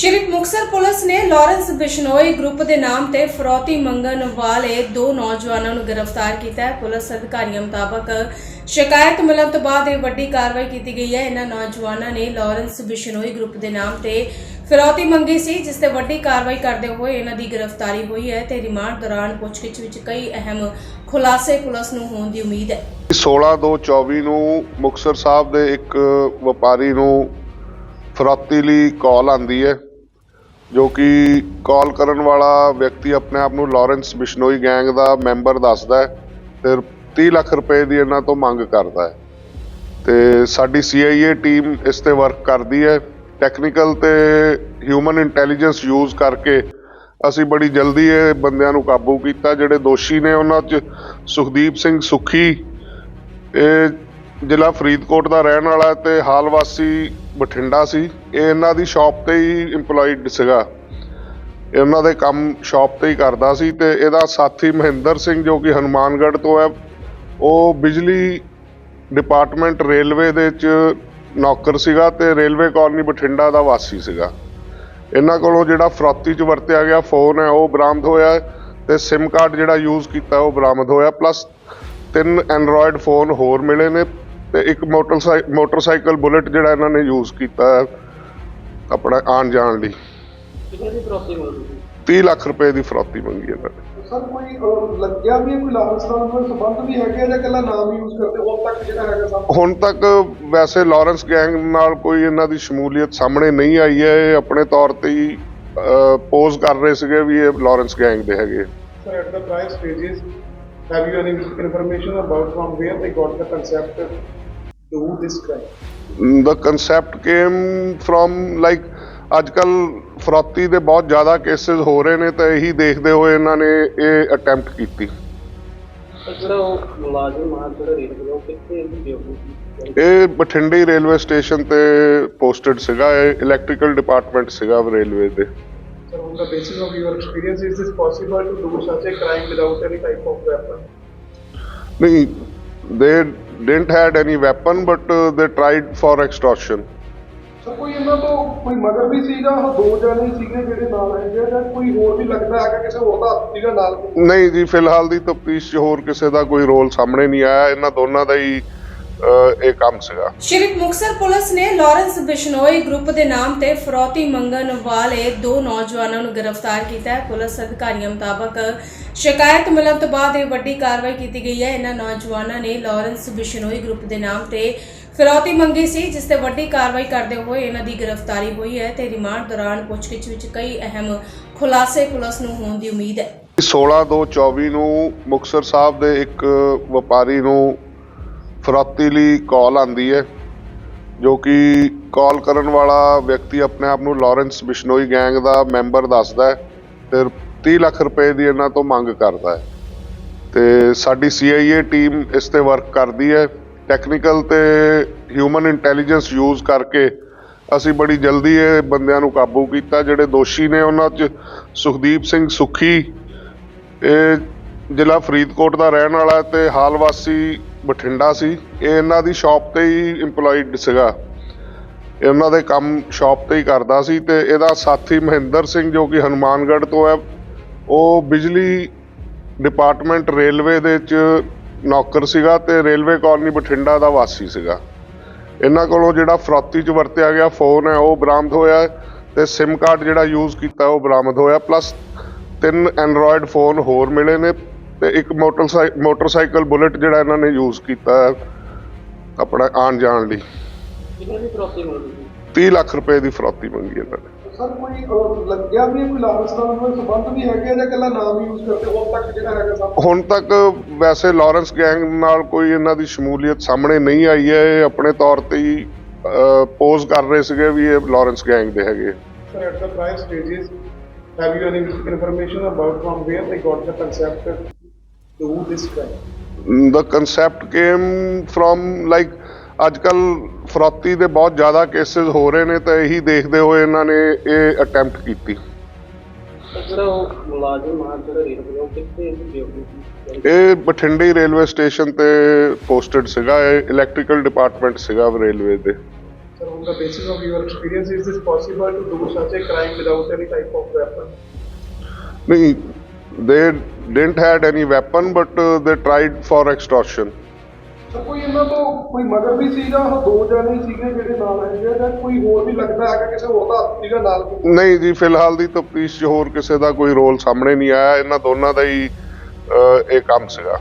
ਸ਼੍ਰੀ Muktsar police ਨੇ Lawrence Bishnoi group ਦੇ ਨਾਮ ਤੇ ਫਰੌਤੀ ਮੰਗਣ ਵਾਲੇ ਦੋ ਨੌਜਵਾਨਾਂ ਨੂੰ ਗ੍ਰਿਫਤਾਰ ਕੀਤਾ ਹੈ। ਪੁਲਿਸ ਅਧਿਕਾਰੀਆਂ ਮੁਤਾਬਕ ਸ਼ਿਕਾਇਤ ਮਿਲਣ ਤੋਂ ਬਾਅਦ ਇਹ ਵੱਡੀ ਕਾਰਵਾਈ ਕੀਤੀ ਗਈ ਹੈ। ਇਹਨਾਂ ਨੌਜਵਾਨਾਂ ਨੇ ਲਾਰੈਂਸ ਬਿਸ਼ਨੋਈ ਗਰੁੱਪ ਦੇ ਨਾਮ ਤੇ ਫਿਰੌਤੀ ਮੰਗੀ ਸੀ, ਜਿਸ ਤੇ ਵੱਡੀ ਕਾਰਵਾਈ ਕਰਦੇ ਹੋਏ ਇਹਨਾਂ ਦੀ ਗ੍ਰਿਫਤਾਰੀ ਹੋਈ ਹੈ ਤੇ ਰਿਮਾਂਡ ਦੌਰਾਨ ਪੁੱਛਗਿੱਛ ਵਿੱਚ ਕਈ ਅਹਿਮ ਖੁਲਾਸੇ ਪੁਲਿਸ ਨੂੰ ਹੋਣ ਦੀ ਉਮੀਦ ਹੈ। 16 ਦੋ 24 ਨੂੰ ਮੁਕਤਸਰ ਸਾਹਿਬ ਦੇ ਇੱਕ ਵਪਾਰੀ ਨੂੰ ਫਰੋਤੀ ਲਈ ਕਾਲ ਆਂਦੀ ਹੈ। ਜੋ ਕਿ ਕਾਲ ਕਰਨ ਵਾਲਾ ਵਿਅਕਤੀ ਆਪਣੇ ਆਪ ਨੂੰ ਲਾਰੈਂਸ ਬਿਸ਼ਨੋਈ ਗੈਂਗ ਦਾ ਮੈਂਬਰ ਦੱਸਦਾ ਹੈ ਤੇ 30 ਲੱਖ ਰੁਪਏ ਦੀ ਇਹਨਾਂ ਤੋਂ ਮੰਗ ਕਰਦਾ ਹੈ। ਤੇ ਸਾਡੀ CIA ਟੀਮ ਇਸ ਤੇ ਵਰਕ ਕਰਦੀ ਹੈ। ਟੈਕਨੀਕਲ ਤੇ ਹਿਊਮਨ ਇੰਟੈਲੀਜੈਂਸ ਯੂਜ਼ ਕਰਕੇ ਅਸੀਂ ਬੜੀ ਜਲਦੀ ਇਹ ਬੰਦਿਆਂ ਨੂੰ ਕਾਬੂ ਕੀਤਾ। ਜਿਹੜੇ ਦੋਸ਼ੀ ਨੇ ਉਹਨਾਂ 'ਚ ਸੁਖਦੀਪ ਸਿੰਘ ਸੁਖੀ, ਇਹ ਜ਼ਿਲ੍ਹਾ ਫਰੀਦਕੋਟ ਦਾ ਰਹਿਣ ਵਾਲਾ ਹੈ ਤੇ ਹਾਲ ਵਾਸੀ ਬਠਿੰਡਾ ਸੀ। ਇਹ ਇਹਨਾਂ ਦੀ ਸ਼ਾਪ ਤੇ ਹੀ EMPLOYED ਸੀਗਾ। ਇਹ ਉਹਨਾਂ ਦੇ ਕੰਮ ਸ਼ਾਪ ਤੇ ਹੀ ਕਰਦਾ ਸੀ ਤੇ ਇਹਦਾ ਸਾਥੀ ਮਹਿੰਦਰ ਸਿੰਘ ਜੋ ਕਿ ਹਨੂਮਾਨਗੜ੍ਹ ਤੋਂ ਹੈ, ਉਹ ਬਿਜਲੀ ਡਿਪਾਰਟਮੈਂਟ ਰੇਲਵੇ ਦੇ ਚ ਨੌਕਰ ਸੀਗਾ ਤੇ ਰੇਲਵੇ ਕਾਲਨੀ ਬਠਿੰਡਾ ਦਾ ਵਾਸੀ ਸੀਗਾ। ਇਹਨਾਂ ਕੋਲੋਂ ਜਿਹੜਾ ਫਰੋਤੀ ਚ ਵਰਤਿਆ ਗਿਆ ਫੋਨ ਹੈ, ਉਹ ਬਰਾਮਦ ਹੋਇਆ ਹੈ ਤੇ SIM ਕਾਰਡ ਜਿਹੜਾ ਯੂਜ਼ ਕੀਤਾ ਉਹ ਬਰਾਮਦ ਹੋਇਆ। ਪਲੱਸ ਤਿੰਨ ਐਂਡਰੋਇਡ ਫੋਨ ਹੋਰ ਮਿਲੇ ਨੇ। ਤੇ ਇੱਕ ਮੋਟਰਸਾਈਕਲ ਮੋਟਰਸਾਈਕਲ ਬੁਲਟ ਜਿਹੜਾ ਇਹਨਾਂ ਨੇ ਯੂਜ਼ ਕੀਤਾ ਆਪਣਾ ਆਉਣ ਜਾਣ ਲਈ। ਕਿੰਨੇ ਦੀ ਪ੍ਰੋਸੈਸਿੰਗ ਹੋਈ 30 ਲੱਖ ਰੁਪਏ ਦੀ ਫਰੌਤੀ ਮੰਗੀ ਇਹਨਾਂ ਨੇ। ਸਰ ਕੋਈ ਅਹ, ਲੱਗਿਆ ਵੀ ਹੈ ਕੋਈ ਲਾਰੈਂਸ ਨਾਲ ਕੋਈ ਸੰਬੰਧ ਵੀ ਹੈਗੇ ਆ ਜਾਂ ਇਕੱਲਾ ਨਾਮ ਯੂਜ਼ ਕਰਦੇ? ਹੁਣ ਤੱਕ ਜਿਹੜਾ ਹੈਗਾ ਸਭ ਹੁਣ ਤੱਕ ਵੈਸੇ ਲਾਰੈਂਸ ਗੈਂਗ ਨਾਲ ਕੋਈ ਇਹਨਾਂ ਦੀ ਸ਼ਮੂਲੀਅਤ ਸਾਹਮਣੇ ਨਹੀਂ ਆਈ ਹੈ। ਇਹ ਆਪਣੇ ਤੌਰ ਤੇ ਹੀ ਪੋਜ਼ ਕਰ ਰਹੇ ਸੀਗੇ ਵੀ ਇਹ ਲਾਰੈਂਸ ਗੈਂਗ ਦੇ ਹੈਗੇ Sir, at the prior stages, have you any information about from where they got the concept to do this crime? the concept came from like ਅੱਜਕੱਲ ਫਰੌਤੀ ਦੇ ਬਹੁਤ ਜ਼ਿਆਦਾ ਕੇसेस ਹੋ ਰਹੇ ਨੇ ਤਾਂ ਇਹੀ ਦੇਖਦੇ ਹੋਏ ਇਹਨਾਂ ਨੇ ਇਹ ਅਟੈਂਪਟ ਕੀਤੀ। ਇਹ ਬਠਿੰਡੇ ਰੇਲਵੇ ਸਟੇਸ਼ਨ ਤੇ ਪੋਸਟਡ ਸੀਗਾ ਇਹ ਇਲੈਕਟ੍ਰੀਕਲ ਡਿਪਾਰਟਮੈਂਟ ਸੀਗਾ ਰੇਲਵੇ ਦੇ। On the basis of your experience, is this possible to do such a crime without any type of weapon? ਨਹੀਂ they didn't had any weapon but uh, they tried for extortion sir ਕੋਈ ਇਹਨਾਂ ਤੋਂ ਕੋਈ ਮਗਰ ਵੀ ਸੀਗਾ ਦੋ ਜਣੇ ਸੀਗੇ ਜਿਹੜੇ ਨਾਲ ਹੈਗੇ ਆ, ਜਾਂ ਕੋਈ ਹੋਰ ਵੀ ਲੱਗਦਾ ਹੈਗਾ ਕਿਸੇ ਹੋਰ ਦਾ ਹੱਥ ਸੀਗਾ ਨਾਲ ਨਹੀਂ ਜੀ ਫਿਲਹਾਲ ਦੀ ਤਫਤੀਸ਼ 'ਚ ਹੋਰ ਕਿਸੇ ਦਾ ਕੋਈ ਰੋਲ ਸਾਹਮਣੇ ਨਹੀਂ ਆਇਆ ਇਹਨਾਂ ਦੋਨਾਂ ਦਾ ਹੀ ਇਹ ਕੰਮ ਸੀਗਾ। ਸ਼੍ਰੀ ਮੁਕਤਸਰ ਪੁਲਿਸ ਨੇ ਲਾਰੈਂਸ ਬਿਸ਼ਨੋਈ ਗਰੁੱਪ ਦੇ ਨਾਮ ਤੇ ਫਰੌਤੀ ਮੰਗਣ ਵਾਲੇ ਦੋ ਨੌਜਵਾਨਾਂ ਨੂੰ ਗ੍ਰਿਫਤਾਰ ਕੀਤਾ ਹੈ। ਪੁਲਿਸ ਅਧਿਕਾਰੀਆਂ ਮੁਤਾਬਕ ਸ਼ਿਕਾਇਤ ਮਿਲਣ ਤੋਂ ਬਾਅਦ ਇਹ ਵੱਡੀ ਕਾਰਵਾਈ ਕੀਤੀ ਗਈ ਹੈ। ਇਹਨਾਂ ਨੌਜਵਾਨਾਂ ਨੇ ਲਾਰੈਂਸ ਬਿਸ਼ਨੋਈ ਗਰੁੱਪ ਦੇ ਨਾਮ ਤੇ ਫਿਰੌਤੀ ਮੰਗੀ ਸੀ ਜਿਸ ਤੇ ਵੱਡੀ ਕਾਰਵਾਈ ਕਰਦੇ ਹੋਏ ਇਹਨਾਂ ਦੀ ਗ੍ਰਿਫਤਾਰੀ ਹੋਈ ਹੈ ਤੇ ਰਿਮਾਂਡ ਦੌਰਾਨ ਪੁੱਛਗਿੱਛ ਵਿੱਚ ਕਈ ਅਹਿਮ ਖੁਲਾਸੇ ਪੁਲਿਸ ਨੂੰ ਹੋਣ ਦੀ ਉਮੀਦ ਹੈ। 16 ਦੋ 24 ਨੂੰ ਮੁਕਤਸਰ ਸਾਹਿਬ ਦੇ ਇੱਕ ਵਪਾਰੀ ਨੂੰ ਫਰੋਤੀ ਲਈ ਕਾਲ ਆਂਦੀ ਹੈ ਜੋ ਕਿ ਕਾਲ ਕਰਨ ਵਾਲਾ ਵਿਅਕਤੀ ਆਪਣੇ ਆਪ ਨੂੰ ਲਾਰੈਂਸ ਬਿਸ਼ਨੋਈ ਗੈਂਗ ਦਾ ਮੈਂਬਰ ਦੱਸਦਾ ਹੈ ਤੇ 30 ਲੱਖ ਰੁਪਏ ਦੀ ਇਹਨਾਂ ਤੋਂ ਮੰਗ ਕਰਦਾ ਹੈ ਤੇ ਸਾਡੀ CIA ਟੀਮ ਇਸ ਤੇ ਵਰਕ ਕਰਦੀ ਹੈ ਟੈਕਨੀਕਲ ਤੇ ਹਿਊਮਨ ਇੰਟੈਲੀਜੈਂਸ ਯੂਜ਼ ਕਰਕੇ ਅਸੀਂ ਬੜੀ ਜਲਦੀ ਇਹ ਬੰਦਿਆਂ ਨੂੰ ਕਾਬੂ ਕੀਤਾ, ਜਿਹੜੇ ਦੋਸ਼ੀ ਨੇ ਉਹਨਾਂ 'ਚ ਸੁਖਦੀਪ ਸਿੰਘ ਸੁਖੀ, ਇਹ ਜ਼ਿਲ੍ਹਾ ਫਰੀਦਕੋਟ ਦਾ ਰਹਿਣ ਵਾਲਾ ਹੈ ਤੇ ਹਾਲ ਵਾਸੀ ਬਠਿੰਡਾ ਸੀ। ਇਹ ਇਹਨਾਂ ਦੀ ਸ਼ਾਪ ਤੇ ਹੀ EMPLOYED ਸੀਗਾ। ਇਹ ਉਹਨਾਂ ਦੇ ਕੰਮ ਸ਼ਾਪ ਤੇ ਹੀ ਕਰਦਾ ਸੀ ਤੇ ਇਹਦਾ ਸਾਥੀ ਮਹਿੰਦਰ ਸਿੰਘ ਜੋ ਕਿ ਹਨੂਮਾਨਗੜ੍ਹ ਤੋਂ ਹੈ, ਉਹ ਬਿਜਲੀ ਡਿਪਾਰਟਮੈਂਟ ਰੇਲਵੇ ਦੇ ਚ ਨੌਕਰ ਸੀਗਾ ਤੇ ਰੇਲਵੇ ਕਾਲਨੀ ਬਠਿੰਡਾ ਦਾ ਵਾਸੀ ਸੀਗਾ। ਇਹਨਾਂ ਕੋਲੋਂ ਜਿਹੜਾ ਫਰੋਤੀ ਚ ਵਰਤਿਆ ਗਿਆ ਫੋਨ ਹੈ, ਉਹ ਬਰਾਮਦ ਹੋਇਆ ਹੈ ਤੇ SIM ਕਾਰਡ ਜਿਹੜਾ ਯੂਜ਼ ਕੀਤਾ ਉਹ ਬਰਾਮਦ ਹੋਇਆ ਪਲੱਸ ਤਿੰਨ ਐਂਡਰੋਇਡ ਫੋਨ ਹੋਰ ਮਿਲੇ ਨੇ। ਤੇ ਇੱਕ ਮੋਟਰਸਾਈਕਲ ਮੋਟਰਸਾਈਕਲ ਬੁਲਟ ਜਿਹੜਾ ਇਹਨਾਂ ਨੇ ਯੂਜ਼ ਕੀਤਾ ਆਪਣਾ ਆਉਣ ਜਾਣ ਲਈ। ਕਿੰਨੇ ਦੀ ਪ੍ਰੋਸੈਸਿੰਗ ਹੋਈ 30 ਲੱਖ ਰੁਪਏ ਦੀ ਫਰੌਤੀ ਮੰਗੀ ਇਹਨਾਂ ਨੇ। ਸਰ ਕੋਈ ਅਹ, ਲੱਗਿਆ ਵੀ ਹੈ ਕੋਈ ਲਾਰੈਂਸ ਨਾਲ ਕੋਈ ਸੰਬੰਧ ਵੀ ਹੈਗੇ ਆ, ਜਾਂ ਇਕੱਲਾ ਨਾਮ ਯੂਜ਼ ਕਰਦੇ ਹੁਣ ਤੱਕ ਜਿਹੜਾ ਹੈਗਾ ਸਭ ਹੁਣ ਤੱਕ ਵੈਸੇ ਲਾਰੈਂਸ ਗੈਂਗ ਨਾਲ ਕੋਈ ਇਹਨਾਂ ਦੀ ਸ਼ਮੂਲੀਅਤ ਸਾਹਮਣੇ ਨਹੀਂ ਆਈ ਹੈ। ਇਹ ਆਪਣੇ ਤੌਰ ਤੇ ਹੀ ਪੋਜ਼ ਕਰ ਰਹੇ ਸੀਗੇ ਵੀ ਇਹ ਲਾਰੈਂਸ ਗੈਂਗ ਦੇ ਹੈਗੇ Sir, at the prior stages, have you any information about from where they got the concept? to do this crime? the concept came from like ਅੱਜਕੱਲ ਫਰੌਤੀ ਦੇ ਬਹੁਤ ਜ਼ਿਆਦਾ ਕੇसेस ਹੋ ਰਹੇ ਨੇ ਤਾਂ ਇਹੀ ਦੇਖਦੇ ਹੋਏ ਇਹਨਾਂ ਨੇ ਇਹ ਅਟੈਂਪਟ ਕੀਤੀ ਦੇ ਇਹ ਬਠਿੰਡੇ ਰੇਲਵੇ ਸਟੇਸ਼ਨ ਤੇ ਪੋਸਟਡ ਸੀਗਾ ਇਹ ਇਲੈਕਟ੍ਰੀਕਲ ਡਿਪਾਰਟਮੈਂਟ ਸੀਗਾ ਰੇਲਵੇ ਦੇ Sir, on the basis of your experience, is this possible to do such a crime without any type of weapon? ਨਹੀਂ ਦੇ didn't had any weapon but uh, they tried for extortion. Sir ਕੋਈ ਇਹਨਾਂ ਤੋਂ ਕੋਈ ਮਗਰ ਵੀ ਸੀਗਾ ਉਹ ਦੋ ਜਣੇ ਸੀਗੇ ਜਿਹੜੇ ਨਾਲ ਹੈਗੇ ਜਾਂ ਕੋਈ ਹੋਰ ਵੀ ਲੱਗਦਾ ਹੈਗਾ ਕਿਸੇ ਹੋਰ ਦਾ ਹੱਥ ਸੀਗਾ ਨਾਲ? ਨਹੀਂ ਜੀ ਫਿਲਹਾਲ ਦੀ ਤਫਤੀਸ਼ 'ਚ ਹੋਰ ਕਿਸੇ ਦਾ ਕੋਈ ਰੋਲ ਸਾਹਮਣੇ ਨਹੀਂ ਆਇਆ। ਇਹਨਾਂ ਦੋਨਾਂ ਦਾ ਹੀ ਅਹ, ਇਹ ਕੰਮ ਸੀਗਾ।